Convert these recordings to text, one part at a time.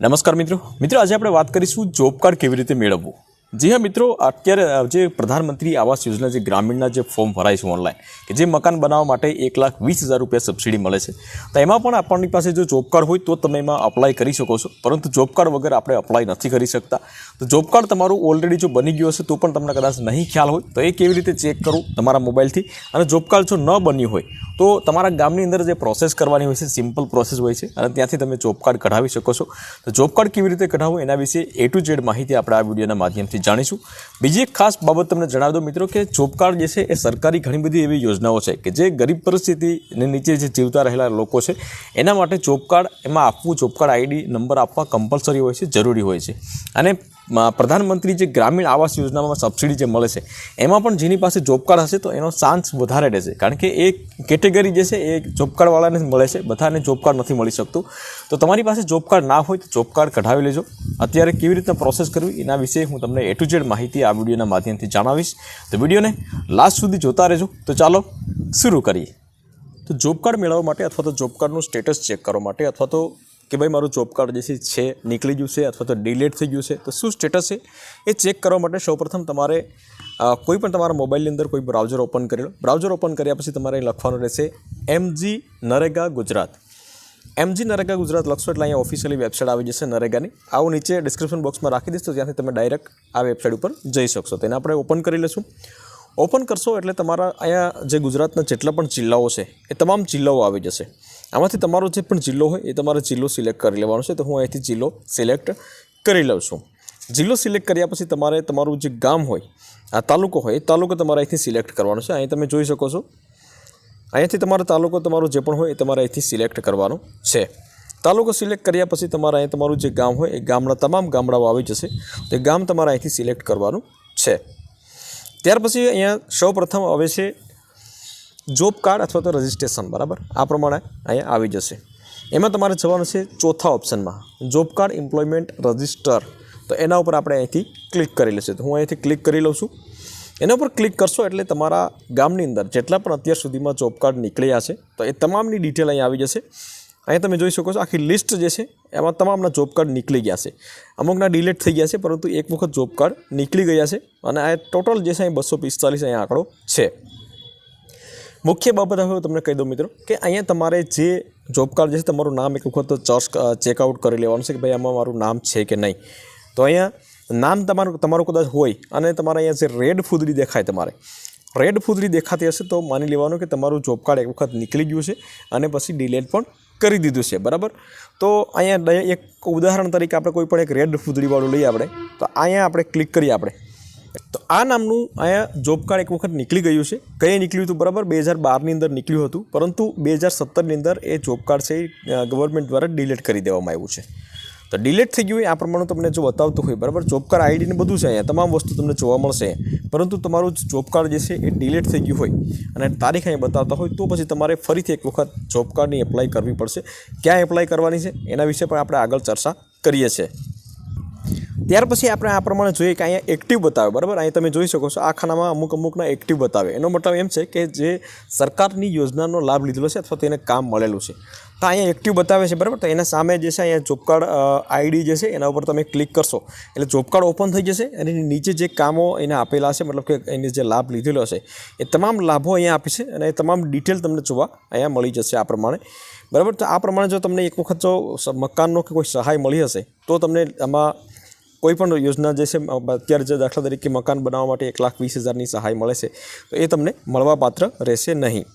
નમસ્કાર મિત્રો. મિત્રો, આજે આપણે વાત કરીશું જોબ કાર્ડ કેવી રીતે મેળવવું. જી હા મિત્રો, અત્યારે જે પ્રધાનમંત્રી આવાસ યોજના, જે ગ્રામીણના જે ફોર્મ ભરાય છે ઓનલાઈન કે જે મકાન બનાવવા માટે એક લાખ વીસ હજાર રૂપિયા સબસિડી મળે છે. તો એમાં પણ આપણની પાસે જો જોબ કાર્ડ હોય તો તમે એમાં અપ્લાય કરી શકો છો. પરંતુ જોબ કાર્ડ વગર આપણે અપ્લાય નથી કરી શકતા. તો જોબ કાર્ડ તમારું ઓલરેડી જો બની ગયું હશે તો પણ તમને કદાચ નહીં ખ્યાલ હોય, તો એ કેવી રીતે ચેક કરવું તમારા મોબાઈલથી અને જોબ કાર્ડ જો ન બન્યું હોય તો તમારા ગામની અંદર જે પ્રોસેસ કરવાની હોય છે સિમ્પલ પ્રોસેસ હોય છે, અને ત્યાંથી તમે જોબ કાર્ડ કઢાવી શકો છો. તો જોબ કાર્ડ કેવી રીતે કઢાવવું, એના વિશે એ ટુ ઝેડ માહિતી આપણે આ વિડીયોના માધ્યમથી જાણીશું. બીજી એક ખાસ બાબત તમને જણાવી દો મિત્રો કે જોબ કાર્ડ જે છે, એ સરકારી ઘણી બધી એવી યોજનાઓ છે કે જે ગરીબ પરિસ્થિતિને નીચે જે જીવતા રહેલા લોકો છે, એના માટે જોબ કાર્ડ એમાં આપવું જોબ કાર્ડ આઈડી નંબર આપવા કમ્પલસરી હોય છે, જરૂરી હોય છે. અને પ્રધાનમંત્રી જે ગ્રામીણ આવાસ યોજનામાં સબસિડી જે મળે છે, એમાં પણ જેની પાસે જોબ કાર્ડ હશે તો એનો ચાન્સ વધારે રહેશે. કારણ કે એ કેટેગરી જે છે એ જોબ કાર્ડવાળાને મળે છે, બધાને જોબ કાર્ડ નથી મળી શકતું. તો તમારી પાસે જોબ કાર્ડ ના હોય તો જોબ કાર્ડ કઢાવી લેજો. અત્યારે કેવી રીતના પ્રોસેસ કરવી એના વિશે હું તમને એ ટુ ઝેડ માહિતી આ વિડીયોના માધ્યમથી જણાવીશ. તો વિડીયોને લાસ્ટ સુધી જોતા રહેજો. તો ચાલો શરૂ કરીએ. તો જોબ કાર્ડ મેળવવા માટે અથવા તો જોબ કાર્ડનું સ્ટેટસ ચેક કરવા માટે અથવા તો કે ભાઈ મારું જોબ કાર્ડ જે છે નીકળી ગયું છે અથવા તો ડિલેટ થઈ ગયું છે, તો શું સ્ટેટસ છે એ ચેક કરવા માટે સૌપ્રથમ તમારે કોઈ પણ તમારા મોબાઈલની અંદર કોઈ બ્રાઉઝર ઓપન કરેલો. બ્રાઉઝર ઓપન કર્યા પછી તમારે લખવાનું રહેશે એમજી નરેગા ગુજરાત. એમજી નરેગા ગુજરાત લખશો એટલે અહીંયા ઓફિશિયલી વેબસાઇટ આવી જશે નરેગાની. આવું નીચે ડિસ્ક્રિપ્શન બોક્સમાં રાખી દઈશ તો ત્યાંથી તમે ડાયરેક્ટ આ વેબસાઇટ ઉપર જઈ શકશો. તેને આપણે ઓપન કરી લઈશું. ઓપન કરશો એટલે તમારા અહીંયા જે ગુજરાતના જેટલા પણ જિલ્લાઓ છે, એ તમામ જિલ્લાઓ આવી જશે. આમાંથી તમારો જે પણ જિલ્લો હોય એ તમારે જિલ્લો સિલેક્ટ કરી લેવાનો છે. તો હું અહીંથી જિલ્લો સિલેક્ટ કરી લઉં છું. જિલ્લો સિલેક્ટ કર્યા પછી તમારે તમારું જે ગામ હોય, આ તાલુકો હોય, એ તાલુકો તમારે અહીંથી સિલેક્ટ કરવાનો છે. અહીં તમે જોઈ શકો છો. અહીંયાથી તમારો તાલુકો, તમારો જે પણ હોય એ તમારે અહીંથી સિલેક્ટ કરવાનો છે. તાલુકો સિલેક્ટ કર્યા પછી તમારે અહીં તમારું જે ગામ હોય એ ગામના તમામ ગામડાઓ આવી જશે. તો એ ગામ તમારે અહીંથી સિલેક્ટ કરવાનું છે. ત્યાર પછી અહીંયા સૌ પ્રથમ આવે છે જોબ કાર્ડ અથવા તો રજિસ્ટ્રેશન બરાબર? આ પ્રમાણે અહીંયા આવી જશે. એમાં તમારે જવાનું છે ચોથા ઓપ્શનમાં જોબ કાર્ડ એમ્પ્લોયમેન્ટ રજિસ્ટર તો એના ઉપર આપણે અહીંથી ક્લિક કરી લેશે તો હું અહીંથી ક્લિક કરી લઉં છું. એના ઉપર ક્લિક કરશો એટલે તમારા ગામની અંદર જેટલા પણ અત્યાર સુધીમાં જોબ કાર્ડ નીકળ્યા છે, તો એ તમામની ડિટેલ અહીં આવી જશે. અહીંયા તમે જોઈ શકો છો, આખી લિસ્ટ જે છે, એમાં તમામના જોબ કાર્ડ નીકળી ગયા છે. અમુકના ડિલેટ થઈ ગયા છે, પરંતુ એક વખત જોબ કાર્ડ નીકળી ગયા છે. અને આ ટોટલ જે છે, અહીં બસો પિસ્તાલીસ અહીંયા આંકડો છે. મુખ્ય બાબત હવે તમને કહી દઉં મિત્રો કે અહીંયા તમારે જે જોબ કાર્ડ જે છે તમારું નામ એક વખત ચર્ચ ચેકઆઉટ કરી લેવાનું છે કે ભાઈ આમાં મારું નામ છે કે નહીં. તો અહીંયા નામ તમારું તમારું કદાચ હોય અને તમારે અહીંયા જે રેડ ફૂદડી દેખાય તમારે. રેડ ફૂદડી દેખાતી હશે તો માની લેવાનું કે તમારું જોબ કાર્ડ એક વખત નીકળી ગયું છે અને પછી ડિલેટ પણ કરી દીધું છે, બરાબર? તો અહીંયા એક ઉદાહરણ તરીકે આપણે કોઈ પણ એક રેડ ફૂદડીવાળું લઈએ આપણે, તો અહીંયા આપણે ક્લિક કરીએ આપણે. તો આ નામનું અહીંયા જોબ કાર્ડ એક વખત નીકળી ગયું છે. કઈ નીકળ્યું હતું બરાબર? બે હજાર બારની અંદર નીકળ્યું હતું. પરંતુ બે હજાર સત્તરની અંદર એ જોબ કાર્ડ છે ગવર્મેન્ટ દ્વારા ડિલીટ કરી દેવામાં આવ્યું છે. તો ડિલેટ થઈ ગયું હોય આ પ્રમાણે તમને જો બતાવતું હોય, બરાબર? જોબ કાર્ડ આઈડીને બધું છે અહીંયા. તમામ વસ્તુ તમને જોવા મળશે. પરંતુ તમારું જોબ કાર્ડ જે છે એ ડિલેટ થઈ ગયું હોય. અને તારીખ અહીંયા બતાવતા હોય તો પછી તમારે ફરીથી એક વખત જોબ કાર્ડની એપ્લાય કરવી પડશે. ક્યાં એપ્લાય કરવાની છે? એના વિશે પણ આપણે આગળ ચર્ચા કરીએ છીએ. ત્યાર પછી આપણે આ પ્રમાણે જોઈએ કે અહીંયા એક્ટિવ બતાવે, બરાબર? અહીં તમે જોઈ શકો છો આ ખાનામાં અમુક અમુકના એક્ટિવ બતાવે. એનો મતલબ એમ છે કે જે સરકારની યોજનાનો લાભ લીધેલો છે અથવા તેને કામ મળેલું છે. તો અહીંયા એક્ટિવ બતાવે છે, બરાબર? તો એના સામે જે છે અહીંયા જોબ કાર્ડ આઈડી જે છે એના ઉપર તમે ક્લિક કરશો. એટલે જોબ કાર્ડ ઓપન થઈ જશે અને એની નીચે જે કામો એને આપેલા છે, મતલબ કે એને જે લાભ લીધેલો છે, એ તમામ લાભો અહીંયા આપે છે અને એ તમામ ડિટેલ તમને જોવા અહીંયા મળી જશે આ પ્રમાણે. બરાબર? તો આ પ્રમાણે જો તમને એક વખત જો મકાનનો કે કોઈ સહાય મળી હશે, તો તમને આમાં કોઈ પણ યોજના જે છે અત્યારે જે દાખલા તરીકે મકાન બનાવવા માટે એક લાખ વીસ હજારની સહાય મળે છે, તો એ તમને મળવાપાત્ર રહેશે નહીં.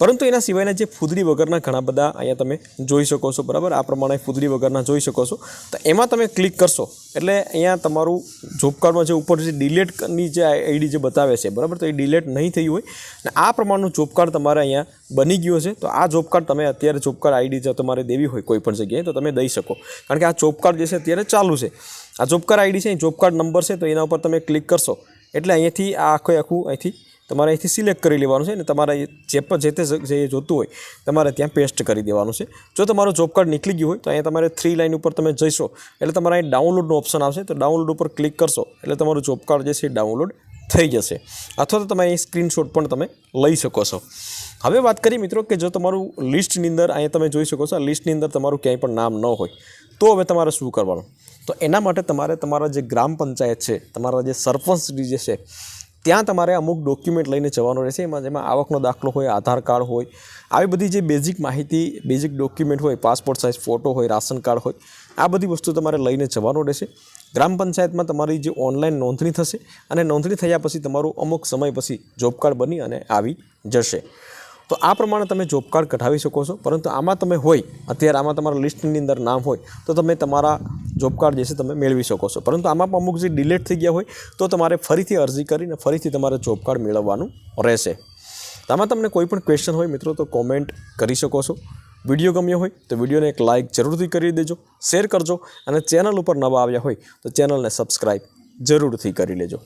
પરંતુ એના સિવાયના જે ફૂદડી વગરના ઘણા બધા અહીંયા તમે જોઈ શકો છો, બરાબર? આ પ્રમાણે ફૂદડી વગરના જોઈ શકો છો. તો એમાં તમે ક્લિક કરશો, એટલે અહીંયા તમારું જોબ કાર્ડમાં જે ઉપર જે ડિલેટની જે આઈડી જે બતાવે છે, બરાબર? તો એ ડિલેટ નહીં થયું હોય. અને આ પ્રમાણનું જોબ કાર્ડ તમારે અહીંયા બની ગયું છે તો આ જોબ કાર્ડ તમે અત્યારે જોબ કાર્ડ આઈડી જો તમારે દેવી હોય કોઈ પણ જગ્યાએ, તો તમે દઈ શકો. કારણ કે આ જોબ કાર્ડ જે છે અત્યારે ચાલુ છે. આ જોબ કાર્ડ આઈડી છે જોબ કાર્ડ નંબર છે, તો એના ઉપર તમે ક્લિક કરશો. એટલે અહીંયાથી આ આખું આખું અહીંથી તમારે અહીંથી સિલેક્ટ કરી લેવાનું છે અને તમારે જે પણ જે તે જે જોતું હોય, તમારે ત્યાં પેસ્ટ કરી દેવાનું છે. જો તમારો જોબ કાર્ડ નીકળી ગયું હોય, તો અહીંયા તમારે થ્રી લાઇન ઉપર તમે જઈશો, એટલે તમારે અહીં ડાઉનલોડનો ઓપ્શન આવશે. તો ડાઉનલોડ ઉપર ક્લિક કરશો, એટલે તમારું જોબ કાર્ડ જે છે ડાઉનલોડ થઈ જશે. અથવા તો તમે અહીં સ્ક્રીનશોટ પણ તમે લઈ શકો છો. હવે વાત કરીએ મિત્રો કે જો તમારું લિસ્ટની અંદર અહીંયા તમે જોઈ શકો છો લિસ્ટની અંદર તમારું ક્યાંય પણ નામ ન હોય, તો હવે તમારે શું કરવાનું? તો એના માટે તમારે તમારા જે ગ્રામ પંચાયત છે, તમારા જે સરપંચશ્રી જે છે ત્યાં તમારે અમુક ડોક્યુમેન્ટ લઈને જવાનું રહેશે. એમાં જેમાં આવકનો દાખલો હોય, આધાર કાર્ડ હોય, આવી બધી જે બેઝિક માહિતી બેઝિક ડોક્યુમેન્ટ હોય પાસપોર્ટ સાઇઝ ફોટો હોય, રાશન કાર્ડ હોય, આ બધી વસ્તુ તમારે લઈને જવાનું રહેશે. ગ્રામ પંચાયતમાં તમારી જે ઓનલાઈન નોંધણી થશે અને નોંધણી થયા પછી તમારું અમુક સમય પછી જોબ કાર્ડ બની અને આવી જશે. તો આ પ્રમાણે તમે જોબ કાર્ડ કઢાવી શકો છો. પરંતુ આમાં તમે હોય, અત્યારે આમાં તમારા લિસ્ટની અંદર નામ હોય, તો તમે તમારા જોબ કાર્ડ જે છે તમે મેળવી શકો છો. પરંતુ આમાં અમુક જે ડિલેટ થઈ ગયા હોય તો તમારે ફરીથી અરજી કરીને ફરીથી તમારે જોબ કાર્ડ મેળવવાનું રહેશે. આમાં તમને કોઈ પણ ક્વેશ્ચન હોય મિત્રો તો કોમેન્ટ કરી શકો છો. વીડિયો ગમ્યો હોય તો વિડીયોને એક લાઇક જરૂરથી કરી દેજો શેર કરજો અને ચેનલ ઉપર નવા આવ્યા હોય તો ચેનલને સબસ્ક્રાઈબ જરૂરથી કરી લેજો.